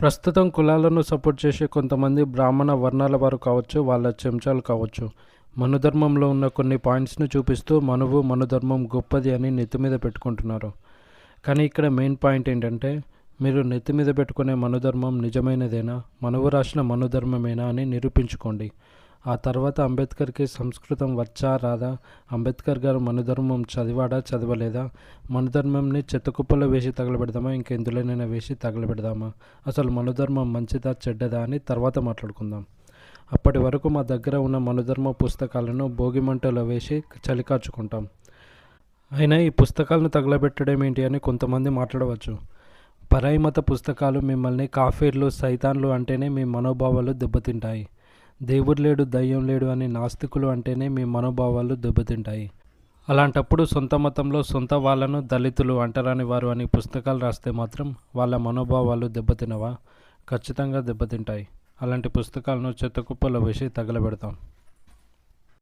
ప్రస్తుతం కులాలను సపోర్ట్ చేసే కొంతమంది బ్రాహ్మణ వర్ణాల వారు కావచ్చు వాళ్ళ చెంచాలు కావచ్చు. మనుధర్మంలో ఉన్న కొన్ని పాయింట్స్ను చూపిస్తూ మనువు మనుధర్మం గొప్పది అని నెత్తి మీద పెట్టుకుంటున్నారు. కానీ ఇక్కడ మెయిన్ పాయింట్ ఏంటంటే మీరు నెత్తి మీద పెట్టుకునే మనుధర్మం నిజమైనదేనా? మనువు రాసిన మనుధర్మమేనా అని నిరూపించుకోండి. ఆ తర్వాత అంబేద్కర్కి సంస్కృతం వచ్చా రాదా? అంబేద్కర్ గారు మనుధర్మం చదివాడా చదవలేదా? మనుధర్మంని చెత్తకుప్పలో వేసి తగలబెడదామా? ఇంకెందులోనైనా వేసి తగలబెడదామా? అసలు మనుధర్మం మంచిదా చెడ్డదా అని తర్వాత మాట్లాడుకుందాం. అప్పటి వరకు మా దగ్గర ఉన్న మనుధర్మ పుస్తకాలను భోగిమంటలో వేసి చలికాచుకుంటాం. అయినా ఈ పుస్తకాలను తగలబెట్టడం ఏంటి అని కొంతమంది మాట్లాడవచ్చు. పరాయి మత పుస్తకాలు మిమ్మల్ని కాఫీర్లు సైతాన్లు అంటేనే మీ మనోభావాలు దెబ్బతింటాయి. దేవుడు లేడు దయ్యం లేడు అని నాస్తికులు అంటేనే మీ మనోభావాలు దెబ్బతింటాయి. అలాంటప్పుడు సొంత మతంలో సొంత వాళ్ళను దళితులు అంటరాని వారు అని పుస్తకాలు రాస్తే మాత్రం వాళ్ళ మనోభావాలు దెబ్బతినవా? ఖచ్చితంగా దెబ్బతింటాయి. అలాంటి పుస్తకాలను చెత్తకుప్పలో వేసి తగలబెడతాం.